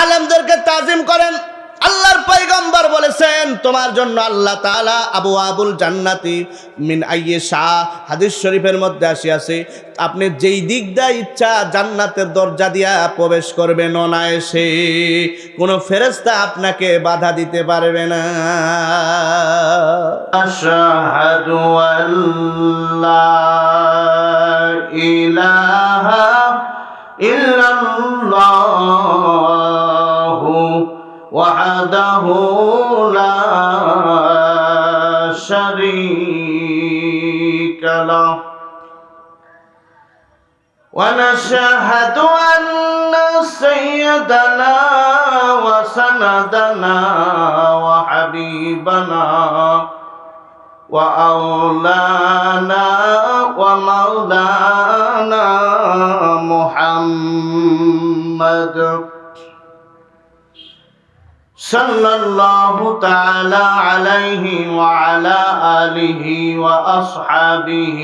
আলমদেরকে তাজিম করেন। আল্লাহর পৈগম্বর বলেছেন, তোমার জন্য আল্লাহ তালা আবু আবুল জান্নাতি মিন আইয়ে শাহ হাদিস শরীফের মধ্যে আসিয়াছে, আপনি যেই দিক দেয় ইচ্ছা জান্নাতের দরজা দিয়া প্রবেশ করবেন অনায়াসে। কোনো ফেরেস্তা আপনাকে বাধা দিতে পারবে না। ইলাহা إلا الله وحده لا شريك له. ونشهد أن سيدنا وسندنا وحبيبنا وأولانا ومولانا محمد. صلى الله تعالى عليه وعلى آله وأصحابه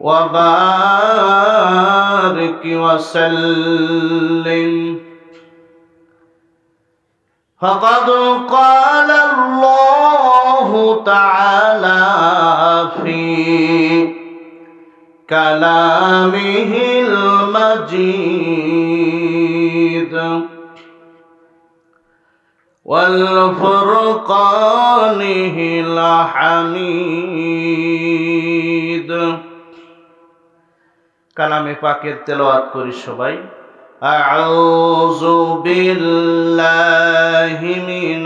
وبارك وسلم. فقد قال الله تعالى في كلامه المجيد والفرقانه الحميد কালামে পাকের তেলাওয়াত করি সবাই أعوذ بالله من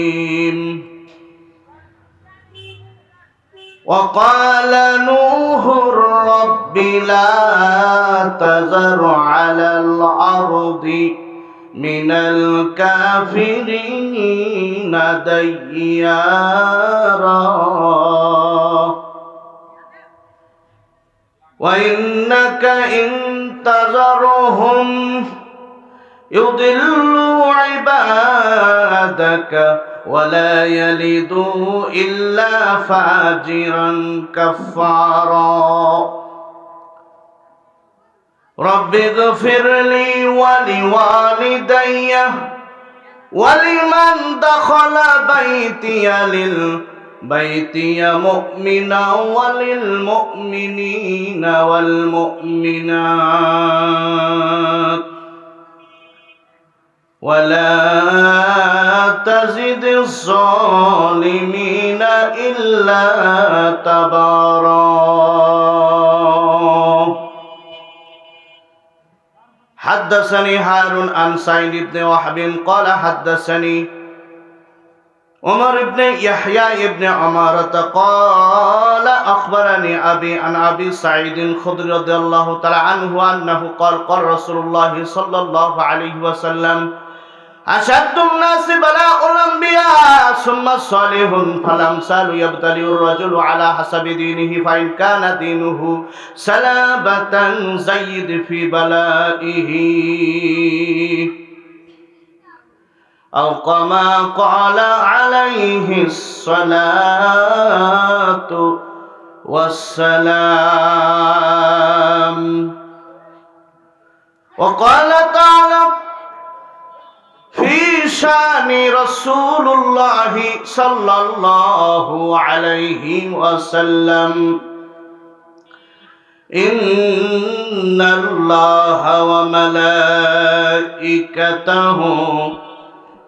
وقال نوح رب لا تذر على الأرض من الكافرين ديارا. وإنك إن تذرهم يضلوا عبادك ولا يلدوا إلا فاجرا كفارا. رب اغفر لي ولوالدي ولمن دخل بيتي للبيتي مؤمنا وللمؤمنين والمؤمنات. ولا تزد الظالمين إلا تبارا. حدثني هارون عن سعيد بن وهب قال حدثني عمر بن يحيى بن عمارة قال أخبرني أبي عن أبي سعيد الخدري رضي الله تعالى عنه أنه قال قال رسول الله صلى الله عليه وسلم أشد الناس بلاء الأنبياء ثم الصالحون فالأمثال يبتلي الرجل على حسب دينه فإن كان دينه سلابة زيد في بلائه. أو كما قال عليه الصلاة والسلام. وقال تعالى رسول الله صلى الله عليه وسلم. إن الله وملائكته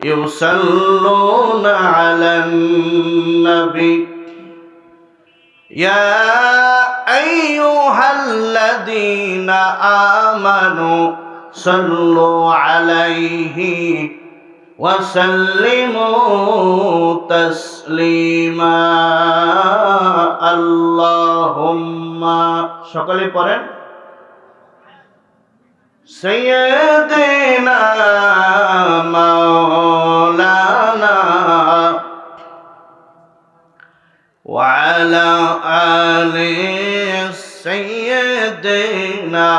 يصلون على النبي. يا أيها الذين آمنوا صلوا عليه وسلموا تسليما اللهم সকলে পড়েন سيدنا مولانا وعلى آل سيدنا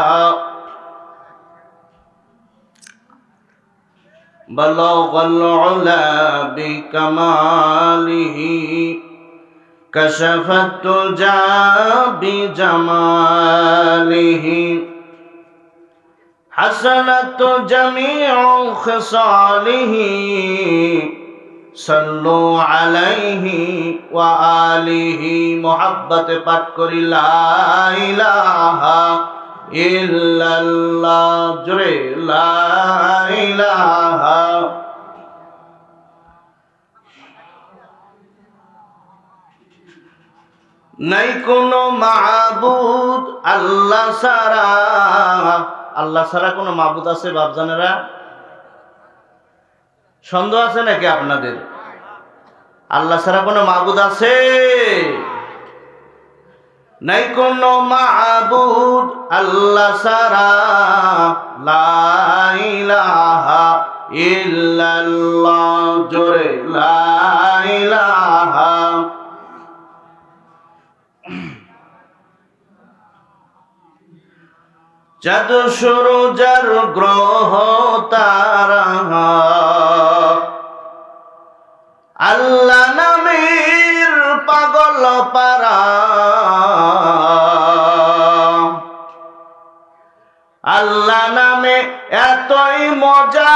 بلغ العلا بكماله كشف الدجى بجماله. حسنت جميع خصاله صلوا عليه وآله. محبت پت لا إله নাই কোনো মাহবুদ আল্লাহ সারা আল্লাহ সারা কোনো মাহবুদ আছে বাপজানেরা? সন্দেহ আছে নাকি আপনাদের? আল্লাহ ছাড়া কোনো মাহবুদ আছে? নাই কোনো মাহবুদ আল্লাহ সারা লা ইলাহা ইল্লাল্লাহ, জোরে লা চাঁদ গ্রহ তারা, আল্লাহ নামের পাগল পারা। আল্লাহ নামে এতই মজা।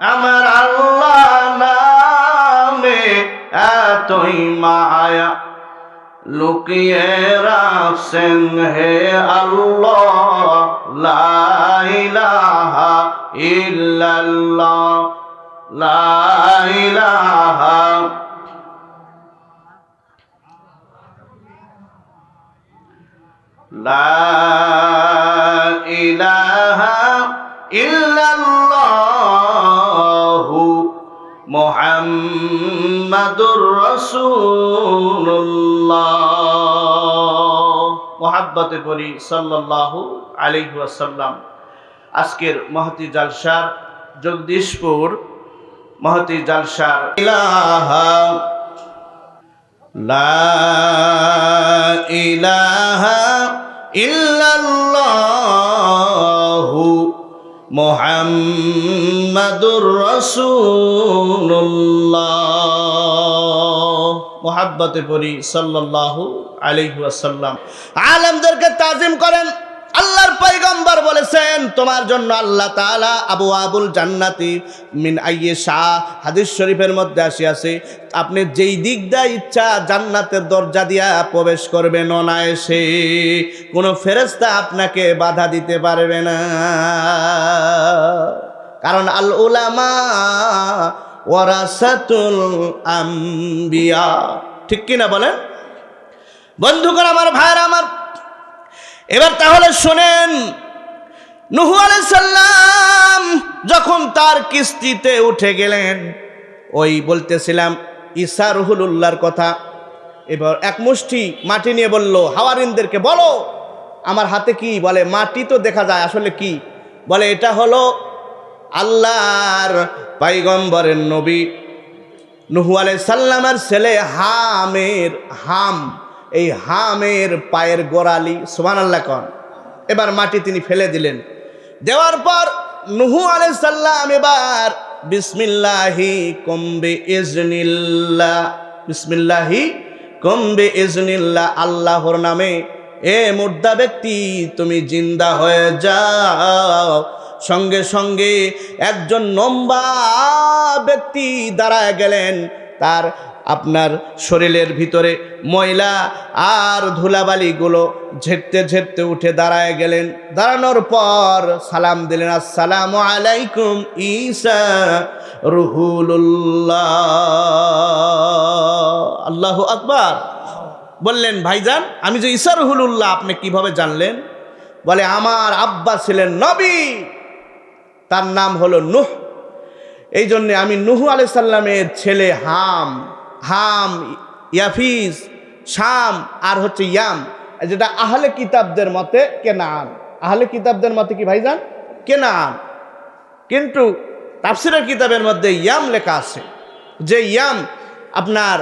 আমার আল্লাহ নামে এতই মায়া। লুকিয়ে রাখছেন হে আল্লাহ, লা ইলাহা ইল্লাল্লাহ। লা লা ইলাহা ইল্লাল্লাহু মোহাম্মদুর রসুল্লাহ মোহাব্বতে করি সাল্লাল্লাহু আলাইহি ওয়াসাল্লাম। আজকের মহতি জালসার জগদীশপুর মহতি জালসার ইলাহা লা ইলাহা ইল্লাল্লাহু মোহাম্মদুর রসুল্লাহ মোহাব্বতে পড়ি সাল্লাল্লাহু আলাইহি ওয়াসাল্লাম। আলেমদেরকে তাজিম করেন। আল্লাহর পয়গম্বর বলেছেন, তোমার জন্য আল্লাহ তাআলা আবু আবুল জান্নাতি মিন আইয়ে শাহ হাদিস শরীফের মধ্যে আসিয়াছে আপনি যেই দিক দিয়ে ইচ্ছা জান্নাতের দরজা দিয়া প্রবেশ করবেন অনায়াসে। কোনো ফেরেশতা আপনাকে বাধা দিতে পারবে না। কারণ আল উলামা ওয়ারাসাতুল আম্বিয়া। ঠিক কিনা বলেন? বন্ধুগণ, আমার ভাইরা আমার এবার তাহলে শোনেন, নুহু সাল্লাম যখন তার কিস্তিতে উঠে গেলেন, ওই বলতেছিলাম, ঈসা রুহুলুল্লাহর কথা। এবার এক মুষ্টি মাটি নিয়ে বলল, হাওয়ারিনদেরকে বলো, আমার হাতে কি? বলে, মাটি তো দেখা যায়, আসলে কি? বলে, এটা হলো আল্লাহর পাইগম্বরের নবী। নুহু আলাই সাল্লামের ছেলে হামের হাম। এই হামের পায়ের গোড়ালি সুমান আল্লাহ কন। এবার মাটি তিনি ফেলে দিলেন। দেওয়ার পর নুহু আলাই সাল্লাম এবার বিসমিল্লাহি কম্বে ইজনিল্লা বিসমিল্লাহি কম্বে ইজনিল্লা আল্লাহর নামে, এ মুর্দা ব্যক্তি, তুমি জিন্দা হয়ে যাও। সঙ্গে সঙ্গে একজন নম্বা ব্যক্তি দাঁড়ায় গেলেন। তার আপনার শরীরের ভিতরে ময়লা আর ধুলাবালিগুলো ঝেড়তে ঝেড়তে উঠে দাঁড়ায় গেলেন। দাঁড়ানোর পর সালাম দিলেন, আসসালামু আলাইকুম ঈসা রুহুল্লাহ আল্লাহ আকবার। বললেন, ভাইজান, আমি যে ঈসা রুহুল্লাহ আপনি কীভাবে জানলেন? বলে, আমার আব্বা ছিলেন নবী, তার নাম হলো নুহ। এই জন্যে আমি নুহু আলাই সাল্লামের ছেলে হাম। হাম, ইয়াফিজ, শাম আর হচ্ছে ইয়াম, যেটা আহলে কিতাবদের মতে কেনান। আহলে কিতাবদের মতে কি ভাইজান? কেনান। কিন্তু তাফসিরের কিতাবের মধ্যে ইয়াম লেখা আছে, যে ইয়াম আপনার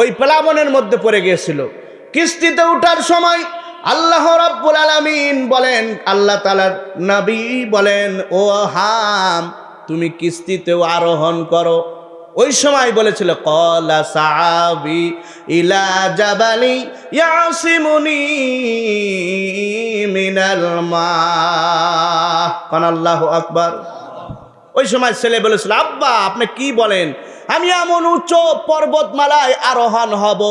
ওই প্লাবনের মধ্যে পড়ে গিয়েছিল। কিস্তিতে উঠার সময় আল্লাহ রাব্বুল আলামিন বলেন, আল্লাহ তালার নবী বলেন, ও হাম, তুমি কিস্তিতেও আরোহণ করো। ওই সময় বলেছিল, কলা সাবি ইলা জাবালি ইয়াসিমুনি মিনাল মা কোন আল্লাহু আকবার। ওই সময় ছেলে বলেছিল, আব্বা, আপনি কি বলেন? আমি এমন উচ্চ পর্বতমালায় আরোহণ হব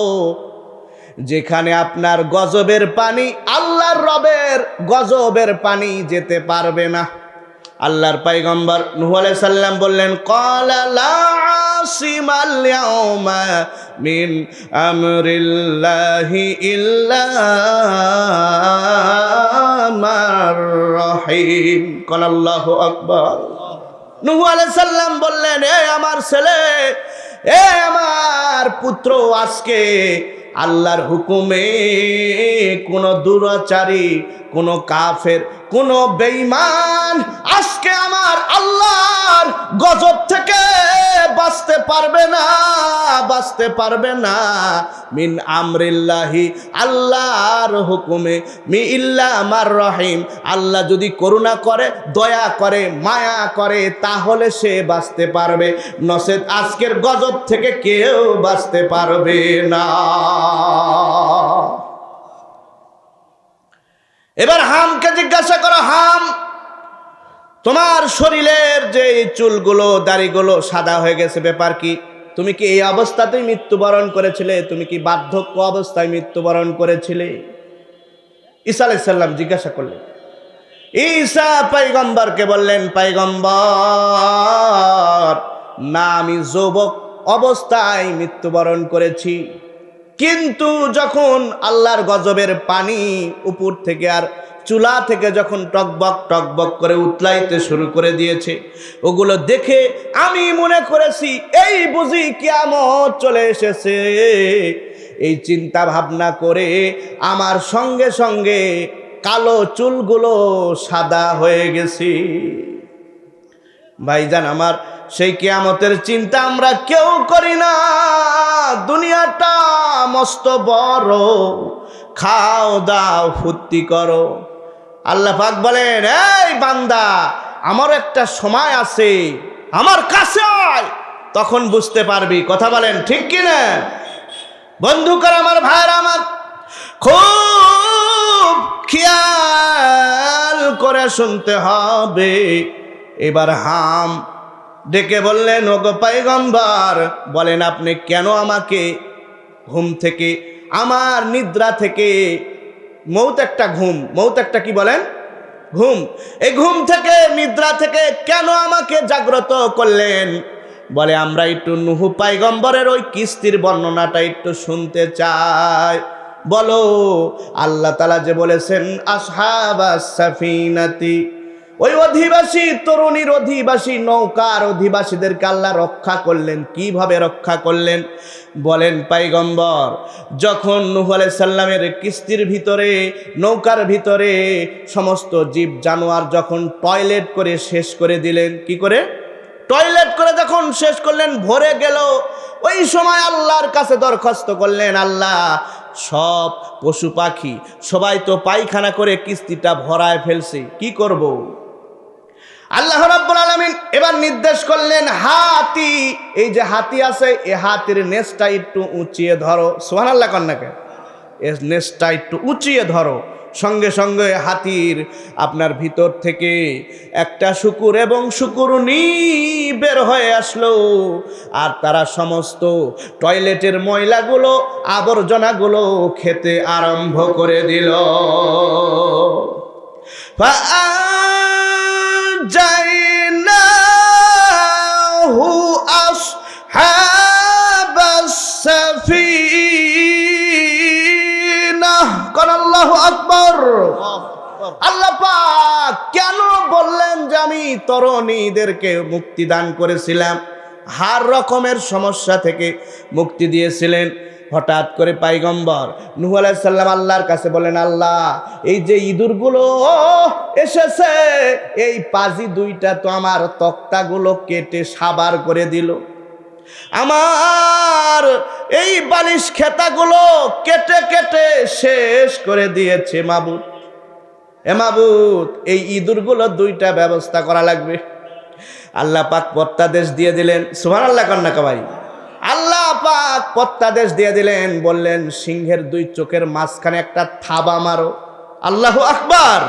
যেখানে আপনার গজবের পানি, আল্লাহর রবের গজবের পানি যেতে পারবে না। আল্লাহর পাইগম্বর নুহ আলাইহিস সাল্লাম বললেন মিন আমরিল্লাহি ইল্লা রহিম কোন আল্লাহু আকবার। নুহু আলাইহিস সাল্লাম বললেন, এ আমার ছেলে, এ আমার পুত্র, আজকে আল্লাহর হুকুমে কোন দুরাচারী, কোন কাফের কোন বেঈমান আজকে আমার আল্লাহর গজব থেকে বাঁচতে পারবে না, বাঁচতে পারবে না। মিন আমরিল্লাহি, আল্লাহর হুকুমে। মি ইল্লা আমার রহিম। আল্লাহ যদি করুণা করে, দয়া করে, মায়া করে, তাহলে সে বাঁচতে পারবে। নসেদ, আজকের গজব থেকে কেউ বাঁচতে পারবে না। এবার হামকে জিজ্ঞাসা করো, হাম, তোমার শরীরের যে চুলগুলো, দাড়িগুলো সাদা হয়ে গেছে, ব্যাপার কি? তুমি কি এই অবস্থাতেই মৃত্যুবরণ করেছিলে? তুমি কি বার্ধক্য অবস্থায় মৃত্যুবরণ করেছিলে? ঈসা আলাইসাল্লাম জিজ্ঞাসা করলেন। ঈসা পাইগম্বরকে বললেন পাইগম্বর না আমি যুবক অবস্থায় মৃত্যুবরণ করেছি। কিন্তু যখন আল্লাহর গজবের পানি উপর থেকে আর চুলা থেকে যখন টকবক টকবক করে উতলাইতে শুরু করে দিয়েছে, ওগুলো দেখে আমি মনে করেছি, এই বুঝি কিয়ামত চলে এসেছে। এই চিন্তা ভাবনা করে আমার সঙ্গে সঙ্গে কালো চুলগুলো সাদা হয়ে গেছি। ভাইজান, আমার সেই কেয়ামতের চিন্তা আমরা কেউ করি না। দুনিয়াটা মস্ত বড়। খাও, দাও, ফুর্তি করো। আল্লাহ পাক বলেন, এই বান্দা, আমার একটা সময় আছে, আমার কাছে তখন বুঝতে পারবি, কথা বলেন, ঠিক কিনা বন্ধুকার আমার ভাইয়ের, আমার খুব খেয়াল করে শুনতে হবে। এবার হাম ডেকে বললেন, ওগো পাইগম্বর বলেন আপনি কেন আমাকে ঘুম থেকে, আমার নিদ্রা থেকে, মৌত একটা ঘুম, মৌত একটা কি বলেন? ঘুম। এই ঘুম থেকে, নিদ্রা থেকে কেন আমাকে জাগ্রত করলেন? বলে, আমরা একটু নুহু পাইগম্বরের ওই কিস্তির বর্ণনাটা একটু শুনতে চাই। বলো, আল্লাহ তালা যে বলেছেন আসহাবা সাফিনাতি ওই অধিবাসী, তরুণীর অধিবাসী, নৌকার অধিবাসীদেরকে আল্লাহ রক্ষা করলেন। কীভাবে রক্ষা করলেন? বলেন, পাইগম্বর, যখন নুহ সাল্লামের কিস্তির ভিতরে, নৌকার ভিতরে সমস্ত জীব জানোয়ার যখন টয়লেট করে শেষ করে দিলেন, কি করে? টয়লেট করে যখন শেষ করলেন, ভরে গেল। ওই সময় আল্লাহর কাছে দরখাস্ত করলেন, আল্লাহ, সব পশু পাখি, সবাই তো পায়খানা করে কিস্তিটা ভরায় ফেলছে, কি করব। আল্লাহ রাব্বুল আলামিন এবার নির্দেশ করলেন, হাতি। এই যে হাতি আছে এই হাতির নেসটা একটু উঁচিয়ে ধরো। সুবহানাল্লাহ কন্যাকে এর নেসটা একটু উঁচিয়ে ধরো। সঙ্গে সঙ্গে হাতির আপনার ভিতর থেকে একটা শুকুর এবং শুকুরনি বের হয়ে আসলো। আর তারা সমস্ত টয়লেটের ময়লাগুলো, আবর্জনাগুলো খেতে আরম্ভ করে দিল। فأنجيناه أصحاب السفينة قال الله أكبر আল্লাহ পাক কেন বললেন যে আমি তরুণীদেরকে মুক্তি দান করেছিলাম হার রকমের সমস্যা থেকে মুক্তি দিয়েছিলেন হঠাৎ করে পাইগম্বর নুহ সাল্লাম আল্লাহর কাছে বলেন, আল্লাহ, এই যে ইঁদুরগুলো এসেছে, এই পাজি দুইটা তো আমার তক্তাগুলো কেটে সাবার করে দিল। আমার এই বালিশ খেতাগুলো কেটে কেটে শেষ করে দিয়েছে মাবুদ। এ মাবুত এই ইঁদুরগুলো দুইটা ব্যবস্থা করা লাগবে। আল্লাহ পাক পত্তাদেশ দিয়ে দিলেন। সুমান আল্লাহ কন্যা কাবাই আল্লাহ পাক পত্তাদেশ দিয়ে দিলেন, বললেন, সিংহের দুই চোখের মাঝখানে একটা থাবা মারো। আল্লাহ আকবার।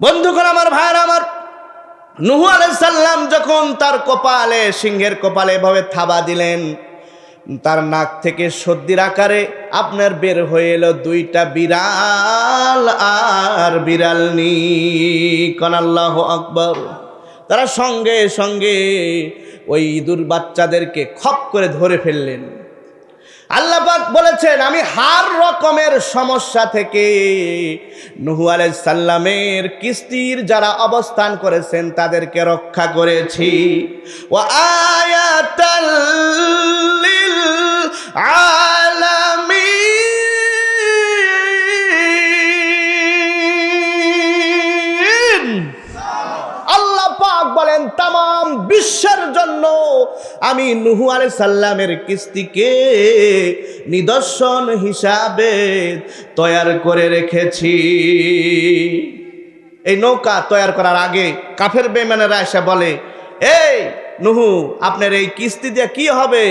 বন্ধুগণ আমার ভাইয়ের আমার, নুহু আলাইসাল্লাম যখন তার কপালে, সিংহের কপালে এভাবে থাবা দিলেন, তার নাক থেকে সর্দির আকারে আপনার বের হয়ে এলো দুইটা বিড়াল আর বিড়ালনি কনাল্লাহ আকবর। তারা সঙ্গে সঙ্গে ওই ইঁদুর বাচ্চাদেরকে খপ করে ধরে ফেললেন। আল্লাপাক বলেছেন, আমি হার রকমের সমস্যা থেকে নুহু সাল্লামের কিস্তির যারা অবস্থান করেছেন, তাদেরকে রক্ষা করেছি। ও আয়াতাল লিল বিশ্বের জন্য আমি নুহু আলাই সাল্লামের কিস্তিকে নিদর্শন হিসাবে তৈয়ার করে রেখেছি। এই নৌকা তৈয়ার করার আগে কাফের বেমানেরা এসে বলে, এই নুহু, আপনার এই কিস্তি দিয়ে কি হবে?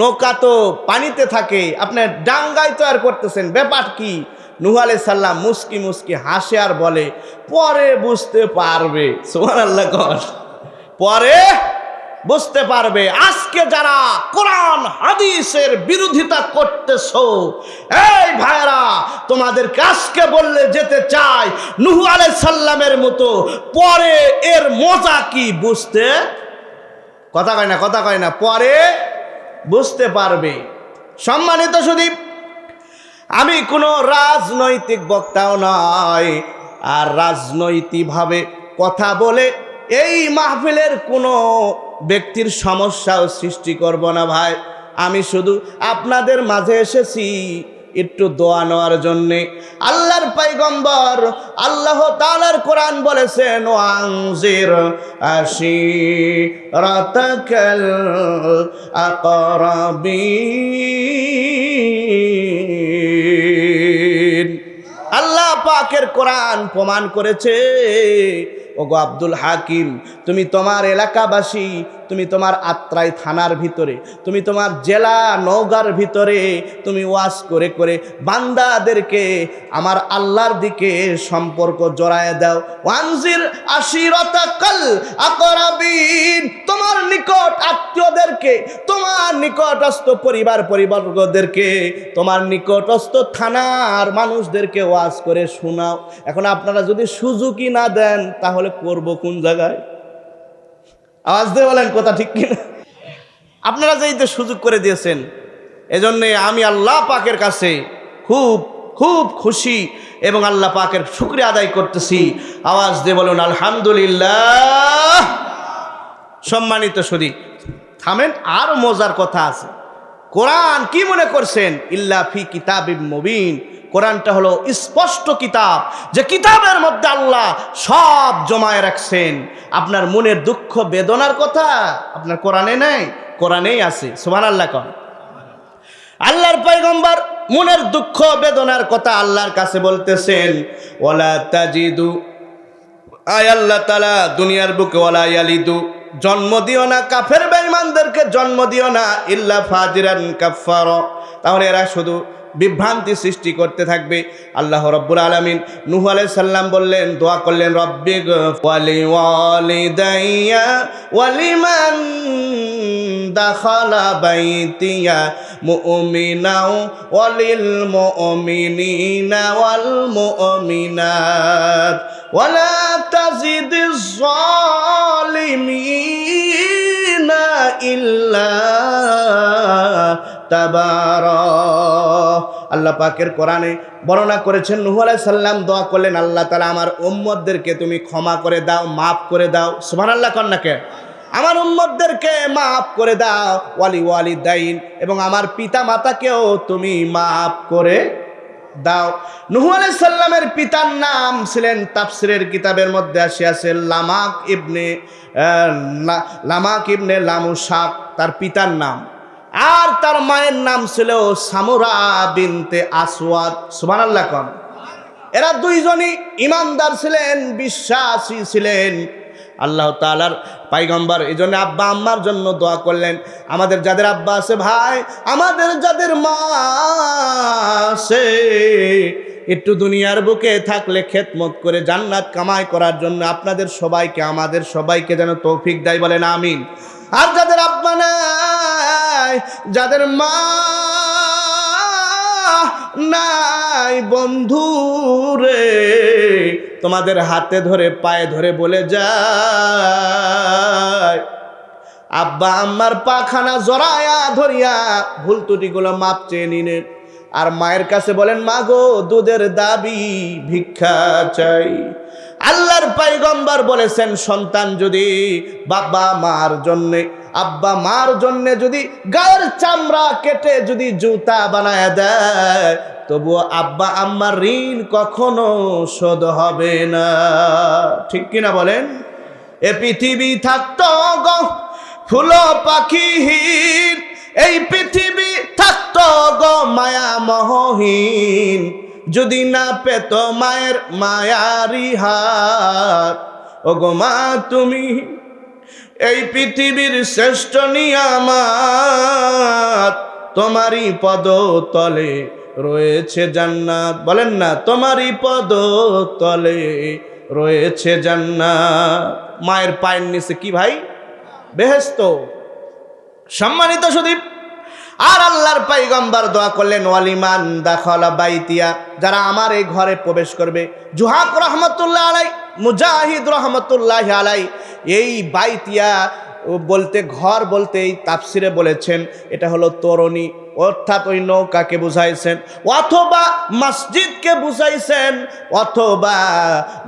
নৌকা তো পানিতে থাকে আপনার ডাঙ্গায় তৈয়ার করতেছেন, ব্যাপার কি? নুহু আলাই সাল্লাম মুস্কি মুস্কি হাসে আর বলে, পরে বুঝতে পারবে। সোহান আল্লাহ পরে বুঝতে পারবে আজকে যারা কোরআন, হাদিসের বিরোধিতা করতেছো, এই ভাইরা তোমাদের আজকে বললে যেতে চাই, নুহু আলাই সাল্লামের মতো, পরে এর মজা কি বুঝতে? কথা কয় না, কথা কয় না, পরে বুঝতে পারবে। সম্মানিত সুদীপ, আমি কোনো রাজনৈতিক বক্তাও নয়, আর রাজনৈতিকভাবে কথা বলে এই মাহফিলের কোনো ব্যক্তির সমস্যাও সৃষ্টি করব না ভাই। আমি শুধু আপনাদের মাঝে এসেছি একটু দোয়া নেওয়ার জন্যে। আল্লাহর পাইগম্বর আল্লাহ তালার কোরআন বলেছেন ওয়াংজির আশি রাতাকাল আকরাবিন। আল্লাহ পাকের কোরআন প্রমাণ করেছে ওগো আব্দুল হাকিম তুমি তোমার এলাকাবাসী তুমি তোমার আত্রাই থানার ভিতরে, তুমি তোমার জেলা নৌগার ভিতরে, তুমি ওয়াজ করে করে বান্দাদেরকে আমার আল্লাহর দিকে সম্পর্ক জড়ায় দাও। ওয়ানজির আশিরতা কাল আকরাবিন, তোমার নিকট আত্মীয়দেরকে, তোমার নিকটস্থ পরিবার পরিবারদেরকে তোমার নিকটস্থ থানার মানুষদেরকে ওয়াজ করে শোনাও। এখন আপনারা যদি সুযোগই না দেন, তাহলে করব কোন জায়গায়? আওয়াজ দিয়ে বলেন কথা ঠিক কিনা? আপনারা যেই তো সুযোগ করে দিয়েছেন, এজন্যে আমি আল্লাহ পাকের কাছে খুব খুব খুশি এবং আল্লাহ পাকের শুক্রিয়া আদায় করতেছি। আওয়াজ দিয়ে বলুন, আলহামদুলিল্লাহ। সম্মানিত সদী, থামেন, আর মজার কথা আছে। কোরআন কি মনে করছেন? ইল্লা ফি কিতাব মুবিন। কোরআনটা হলো স্পষ্ট কিতাব, যে কিতাবের মধ্যে আল্লাহ সব জমায় রাখছেন। আপনার মনের দুঃখ, বেদনার কথা আপনার কোরআনে নেই, কোরআনেই আছে। সুমান আল্লাহ কন। আল্লাহর পয়গম্বর মনের দুঃখ, বেদনার কথা আল্লাহর কাছে বলতেছেন ওলা তাজিদু আয় আল্লাহ তালা দুনিয়ার বুকে ওলা ইয়ালিদু, জন্ম দিও না কাফের বেঈমানদেরকে, জন্ম দিও না ইল্লা ফাজিরান কাফার তাহলে এরা শুধু বিভ্রান্তি সৃষ্টি করতে থাকবে। আল্লাহ রব্বুল আলমিন নুহু আলাই সাল্লাম বললেন, দোয়া করলেন, রব্বি ওয়ালি ওয়ালিদাইয়া ওয়ালিমান বাইতিয়া ইল্লা তাবারা আল্লাহ পাকের কোরআনে বর্ণনা করেছেন, নুহু আলাইহিস সাল্লাম দোয়া করলেন, আল্লাহ তাআলা আমার উম্মতদেরকে তুমি ক্ষমা করে দাও, মাফ করে দাও। সুমান আল্লাহ কন্যাকে আমার উম্মতদেরকে মাফ করে দাও, ওয়ালি ওয়ালি দাইন এবং আমার পিতা মাতাকেও তুমি মাফ করে দাও। নুহু আলাইহিস সাল্লামের পিতার নাম ছিলেন তাফসিরের কিতাবের মধ্যে আসে আসিয়াছে, লামাক ইবনে লামাক ইবনে লামুসাক তার পিতার নাম। আর তার মায়ের নাম ছিল সামুরা বিনতে আসওয়াদ। সুবহানাল্লাহ কন। এরা দুইজনই ইমানদার ছিলেন, বিশ্বাসী ছিলেন। আল্লাহ তালার পাইগম্বর এই জন্য আব্বা আম্মার জন্য দোয়া করলেন, আমাদের যাদের আব্বা আছে ভাই, আমাদের যাদের মা আছে, একটু দুনিয়ার বুকে থাকলে খেতমত করে জান্নাত কামাই করার জন্য আপনাদের সবাইকে, আমাদের সবাইকে যেন তৌফিক দেয় বলেন, আমিন। আর যাদের নাই যাদের মা নাই বন্ধু রে, তোমাদের হাতে ধরে, পায়ে ধরে বলে যায়, আব্বা আম্মার পাখানা জড়ায়া ধরিয়া ভুল ত্রুটিগুলো মাপ চেয়ে নিলেন। আর মায়ের কাছে বলেন মাগো দুধের দাবি ভিক্ষা চাই। আল্লাহর পাইগম্বর বলেছেন, সন্তান যদি বাবা মার জন্যে আব্বা মার জন্যে যদি গায়ের চামড়া কেটে যদি জুতা বানায় দেয়, তবুও আব্বা আম্মার ঋণ কখনো শোধ হবে না। ঠিক কিনা বলেন? এ পৃথিবী থাকত গো ফুল পাখিহীন, এই পৃথিবী থাকতো গো মায়া মহহীন। যদি না পেত মায়ের মায়ারি হাত ও গো মা তুমি এই পৃথিবীর শ্রেষ্ঠ নিয়ামাত তোমারই পদ তলে রয়েছে জান্নাত। বলেন না, তোমারই পদ তলে রয়েছে জান্নাত। মায়ের পায়ের নিচে কি ভাই? বেহেস্ত সম্মানিত সুদীপ, আর আল্লাহর পাইগম্বার দোয়া করলেন, ওয়ালিমান দাখলা বাইতিয়া, যারা আমার এই ঘরে প্রবেশ করবে। জুহাক রহমতুল্লাহ আলাই মুজাহিদ রহমতুল্লাহ আলাই এই বাইতিয়া বলতে ঘর বলতে এই তাফসিরে বলেছেন এটা হলো তরণী অর্থাৎ ওই নৌকাকে বুঝাইছেন, অথবা মসজিদকে বুঝাইছেন, অথবা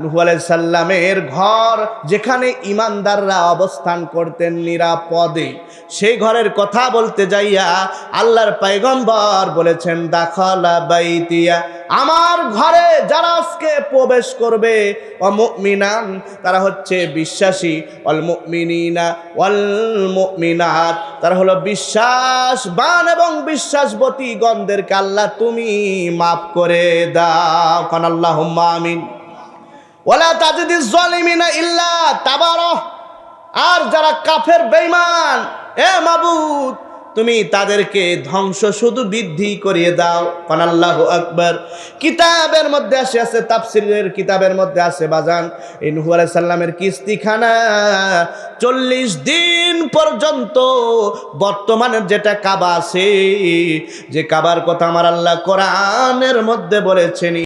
নুহু আলাইহিস সাল্লামের ঘর যেখানে ইমানদাররা অবস্থান করতেন নিরাপদে। সেই ঘরের কথা বলতে যাইয়া আল্লাহর পাইগম্বর বলেছেন, দাখলা বাইতিয়া। আমার ঘরে যারা আজকে প্রবেশ করবে, অমুমিনান, তারা হচ্ছে বিশ্বাসী। অল মুমিনিনা, অল তারা হলো বিশ্বাসবান এবং বিশ্বাসবতী গন্ধেরকে আল্লাহ তুমি মাফ করে দাও। কান আল্লাহ আমিন। ওলা তাজিদি জলিমিনা ইল্লা তাবারহ। আর যারা কাফের বেইমান এ মাবুদ তুমি তাদেরকে ধ্বংস শুধু বৃদ্ধি করিয়ে দাও। কান আল্লাহ আকবর। কিতাবের মধ্যে আসে আছে তাফসিরের কিতাবের মধ্যে আছে বাজান। এই নুহু আলাইহিস সাল্লামের কিস্তিখানা চল্লিশ দিন পর্যন্ত বর্তমানের যেটা কাবা আছে, যে কাবার কথা আমার আল্লাহ কোরআনের মধ্যে বলেছেন